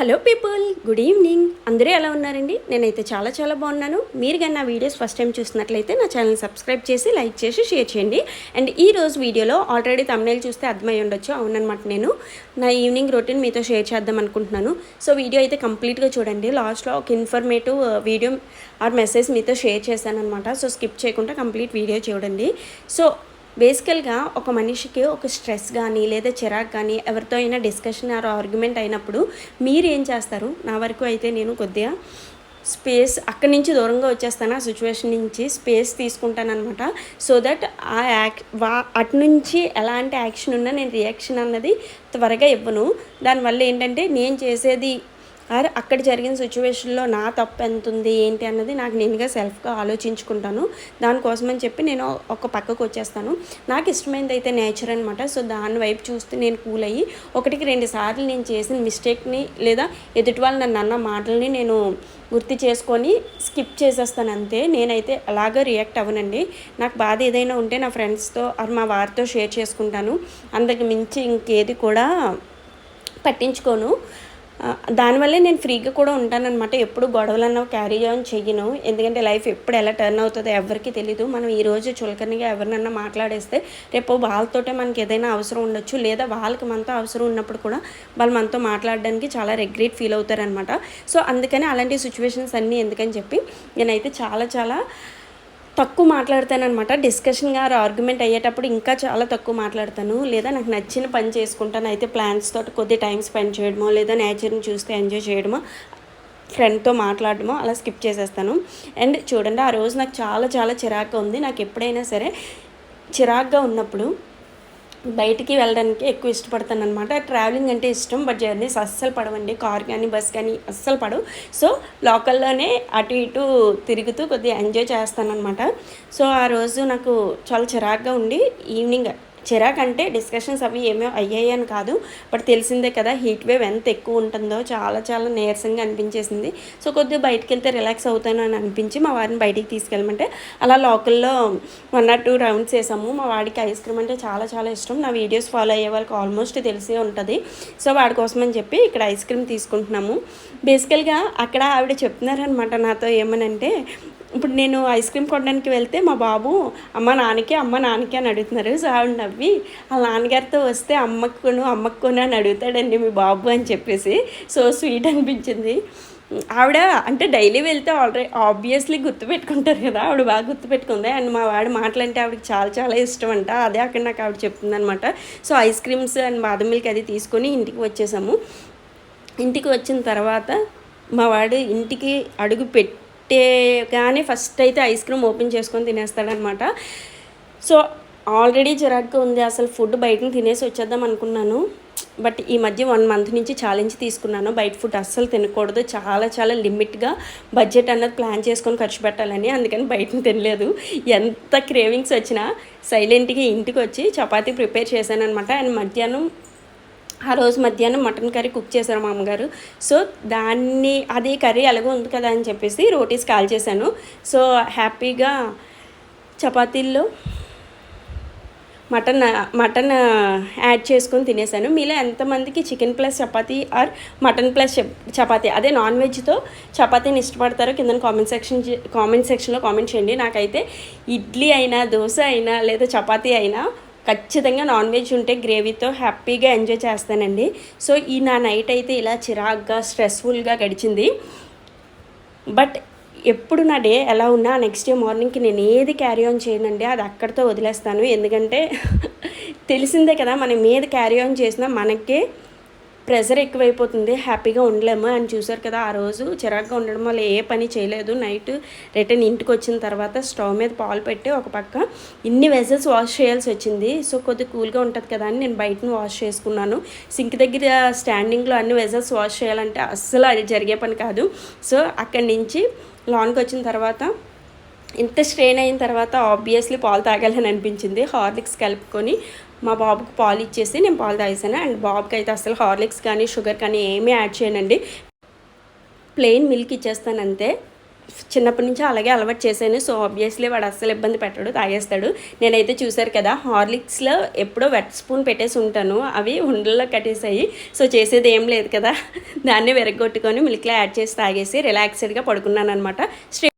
Hello people good evening. అందరూ ఎలా ఉన్నారండి? నేనైతే చాలా చాలా బాగున్నాను. మీరు కానీ నా వీడియోస్ ఫస్ట్ టైం చూసినట్లయితే నా ఛానల్ సబ్స్క్రైబ్ చేసి లైక్ చేసి షేర్ చేయండి. అండ్ ఈ రోజు వీడియోలో ఆల్రెడీ తమిళ చూస్తే అర్థమై ఉండొచ్చు. అవునన్నమాట నేను. నా ఈవినింగ్ రొటీన్ మీతో షేర్ చేద్దాం అనుకుంటున్నాను. సో వీడియో అయితే కంప్లీట్గా చూడండి. లాస్ట్లో ఒక informative video uh, or message మీతో షేర్ చేశాను అనమాట సో స్కిప్ చేయకుండా కంప్లీట్ వీడియో చూడండి. సో బేసికల్గా ఒక మనిషికి ఒక స్ట్రెస్ కానీ లేదా చిరాక్ కానీ ఎవరితో అయినా డిస్కషన్ ఆర్ ఆర్గ్యుమెంట్ అయినప్పుడు మీరు ఏం చేస్తారు? నా వరకు అయితే నేను కొద్దిగా స్పేస్ అక్కడి నుంచి దూరంగా వచ్చేస్తాను ఆ సిచ్యువేషన్ నుంచి స్పేస్ తీసుకుంటాను అనమాట సో దట్ ఆ యాక్ వా అటు నుంచి ఎలాంటి యాక్షన్ ఉన్నా నేను రియాక్షన్ అన్నది త్వరగా ఇవ్వను. దానివల్ల ఏంటంటే నేను చేసేది అక్కడ జరిగిన సిచ్యువేషన్లో నా తప్పు ఎంత ఉంది ఏంటి అన్నది నాకు నేనుగా సెల్ఫ్గా ఆలోచించుకుంటాను. దానికోసమని చెప్పి నేను ఒక పక్కకు వచ్చేస్తాను. నాకు ఇష్టమైనది అయితే నేచర్ అనమాట సో దాని వైపు చూస్తే నేను కూల్ అయ్యి ఒకటికి రెండు సార్లు నేను చేసిన మిస్టేక్ని లేదా ఎదుటి వాళ్ళు నన్ను అన్న మాటల్ని నేను గుర్తు చేసుకొని స్కిప్ చేసేస్తాను అంతే. నేనైతే అలాగే రియాక్ట్ అవ్వనండి. నాకు బాధ ఏదైనా ఉంటే నా ఫ్రెండ్స్తో మా వారితో షేర్ చేసుకుంటాను. అంతకు మించి ఇంకేది కూడా పట్టించుకోను. దానివల్లే నేను ఫ్రీగా కూడా ఉంటానన్నమాట. ఎప్పుడు గొడవలు అన్నవి క్యారీ ఆన్ చెయ్యను. ఎందుకంటే లైఫ్ ఎప్పుడు ఎలా టర్న్ అవుతుందో ఎవరికి తెలీదు. మనం ఈరోజు చులకనిగా చులకనగా ఎవరినన్నా మాట్లాడేస్తే రేపు వాళ్ళతోటే మనకి ఏదైనా అవసరం ఉండొచ్చు. లేదా వాళ్ళకి మనతో అవసరం ఉన్నప్పుడు కూడా వాళ్ళు మనతో మాట్లాడడానికి చాలా రెగ్రెట్ ఫీల్ అవుతారనమాట సో అందుకని అలాంటి సిచ్యువేషన్స్ అన్నీ ఎందుకని చెప్పి నేనైతే చాలా చాలా తక్కువ మాట్లాడతానమాట డిస్కషన్గా ఆర్గ్యుమెంట్ అయ్యేటప్పుడు ఇంకా చాలా తక్కువ మాట్లాడతాను. లేదా నాకు నచ్చిన పని చేసుకుంటాను. అయితే ప్లాన్స్ తోటి కొద్ది టైం స్పెండ్ చేయడమో లేదా నేచర్ని చూస్తే ఎంజాయ్ చేయడమో ఫ్రెండ్తో మాట్లాడడమో అలా స్కిప్ చేసేస్తాను. అండ్ చూడండి ఆ రోజు నాకు చాలా చాలా చిరాగ్గా ఉంది. నాకు ఎప్పుడైనా సరే చిరాగ్గా ఉన్నప్పుడు బయటికి వెళ్ళడానికి ఎక్కువ ఇష్టపడతాను అనమాట ట్రావెలింగ్ అంటే ఇష్టం బట్ జర్నీస్ అస్సలు పడవండి. కార్ కానీ బస్ కానీ అస్సలు పడవు. సో లోకల్లోనే అటు ఇటు తిరుగుతూ కొద్దిగా ఎంజాయ్ చేస్తాను అనమాట సో ఆ రోజు నాకు చాలా చిరాగ్గా ఉండి ఈవినింగ్ చిరాక్ అంటే డిస్కషన్స్ అవి ఏమో అయ్యాయి అని కాదు బట్ తెలిసిందే కదా హీట్ వేవ్ ఎంత ఎక్కువ ఉంటుందో చాలా చాలా నీరసంగా అనిపించేసింది. సో కొద్దిగా బయటికి వెళ్తే రిలాక్స్ అవుతాను అని అనిపించి మా వారిని బయటికి తీసుకెళ్ళమంటే అలా లోకల్లో వన్ ఆర్ టూ రౌండ్స్ వేసాము మా వాడికి ఐస్ క్రీమ్ అంటే చాలా చాలా ఇష్టం. నా వీడియోస్ ఫాలో అయ్యే వాళ్ళకి ఆల్మోస్ట్ తెలిసే ఉంటుంది. సో వాడి కోసం అని చెప్పి ఇక్కడ ఐస్ క్రీమ్ తీసుకుంటున్నాము. బేసికల్గా అక్కడ ఆవిడ చెప్తున్నారనమాట నాతో ఏమనంటే ఇప్పుడు నేను ఐస్ క్రీమ్ కొనడానికి వెళ్తే మా బాబు అమ్మ నాన్నకి అమ్మ నాన్నకి అని అడుగుతున్నారు. సో ఆవిడ నవ్వి వాళ్ళ నాన్నగారితో వస్తే అమ్మకు కొను అమ్మకు కొను అని అడుగుతాడండి మీ బాబు అని చెప్పేసి. సో స్వీట్ అనిపించింది. ఆవిడ అంటే డైలీ వెళ్తే ఆల్రెడీ ఆబ్వియస్లీ గుర్తుపెట్టుకుంటారు కదా ఆవిడ బాగా గుర్తుపెట్టుకుంది అండ్ మా వాడు మాటలంటే ఆవిడకి చాలా చాలా ఇష్టం అంట. అదే అక్కడ నాకు ఆవిడ చెప్తుందనమాట so ice creams and badam milk అది తీసుకొని ఇంటికి వచ్చేసాము. ఇంటికి వచ్చిన తర్వాత మా వాడు ఇంటికి అడుగు పెట్టి పెట్టేగానే ఫస్ట్ అయితే ఐస్ క్రీమ్ ఓపెన్ చేసుకొని తినేస్తాడనమాట. సో ఆల్రెడీ జిరాక్గా ఉంది అసలు ఫుడ్ బయటని తినేసి వచ్చేద్దాం అనుకున్నాను. బట్ ఈ మధ్య వన్ మంత్ నుంచి ఛాలెంజ్ తీసుకున్నాను. బయట ఫుడ్ అస్సలు తినకూడదు. చాలా చాలా లిమిట్గా బడ్జెట్ అన్నది ప్లాన్ చేసుకొని ఖర్చు పెట్టాలని. అందుకని బయటను తినలేదు. ఎంత క్రేవింగ్స్ వచ్చినా సైలెంట్గా ఇంటికి వచ్చి చపాతీ ప్రిపేర్ చేశాను అనమాట అండ్ మధ్యాహ్నం ఆ రోజు మధ్యాహ్నం మటన్ కర్రీ కుక్ చేశారు మా అమ్మగారు. సో దాన్ని అది కర్రీ ఎలాగో ఉంది కదా అని చెప్పేసి రోటీస్ కాల్ చేశాను. సో హ్యాపీగా చపాతీల్లో మటన్ మటన్ యాడ్ చేసుకొని తినేసాను మీలో ఎంతమందికి చికెన్ ప్లస్ చపాతీ ఆర్ మటన్ ప్లస్ చపాతీ? అదే నాన్ వెజ్తో చపాతీని ఇష్టపడతారో కింద కామెంట్ సెక్షన్ కామెంట్ సెక్షన్లో కామెంట్ చేయండి. నాకైతే ఇడ్లీ అయినా దోశ అయినా లేదా చపాతీ అయినా ఖచ్చితంగా నాన్ వెజ్ ఉంటే గ్రేవీతో హ్యాపీగా ఎంజాయ్ చేస్తానండి. సో ఈ నా నైట్ అయితే ఇలా చిరాగ్గా స్ట్రెస్ఫుల్గా గడిచింది. బట్ ఎప్పుడు నా డే ఎలా ఉన్నా నెక్స్ట్ డే మార్నింగ్కి నేను ఏది క్యారీ ఆన్ చేయనండి అది అక్కడితో వదిలేస్తాను. ఎందుకంటే తెలిసిందే కదా మనం ఏది క్యారీ ఆన్ చేసినా మనకే ప్రెషర్ ఎక్కువైపోతుంది హ్యాపీగా ఉండలేము అని చూసారు కదా ఆ రోజు. చిరాగ్గా ఉండడం వల్ల ఏ పని చేయలేదు. నైట్ రిటర్న్ ఇంటికి వచ్చిన తర్వాత స్టవ్ మీద పాలు పెట్టి ఒక పక్క ఇన్ని వెజల్స్ వాష్ చేయాల్సి వచ్చింది. సో కొద్దిగా కూల్గా ఉంటుంది కదా అని నేను బయటను వాష్ చేసుకున్నాను. సింక్ దగ్గర స్టాండింగ్లో అన్ని వెజల్స్ వాష్ చేయాలంటే అస్సలు అది జరిగే పని కాదు. సో అక్కడి నుంచి లాన్కి వచ్చిన తర్వాత ఇంత స్ట్రెయిన్ అయిన తర్వాత ఆబ్వియస్లీ పాలు తాగాలని అనిపించింది. హార్లిక్స్ కలుపుకొని మా బాబుకు పాలు ఇచ్చేసి నేను పాలు తాగేసాను అండ్ బాబుకి అయితే అసలు హార్లిక్స్ కానీ షుగర్ కానీ ఏమీ యాడ్ చేయనండి. ప్లెయిన్ మిల్క్ ఇచ్చేస్తాను అంతే. చిన్నప్పటి నుంచి అలాగే అలవాటు చేశాను. సో ఆబ్వియస్లీ వాడు అస్సలు ఇబ్బంది పెట్టడు తాగేస్తాడు. నేనైతే చూశారు కదా హార్లిక్స్లో ఎప్పుడో వెట్ స్పూన్ పెట్టేసి ఉంటాను. అవి ఉండల్లో కట్టేసాయి సో చేసేది ఏం లేదు కదా. దాన్ని విరగొట్టుకొని మిల్క్లో యాడ్ చేసి తాగేసి రిలాక్స్డ్గా పడుకున్నాను అనమాట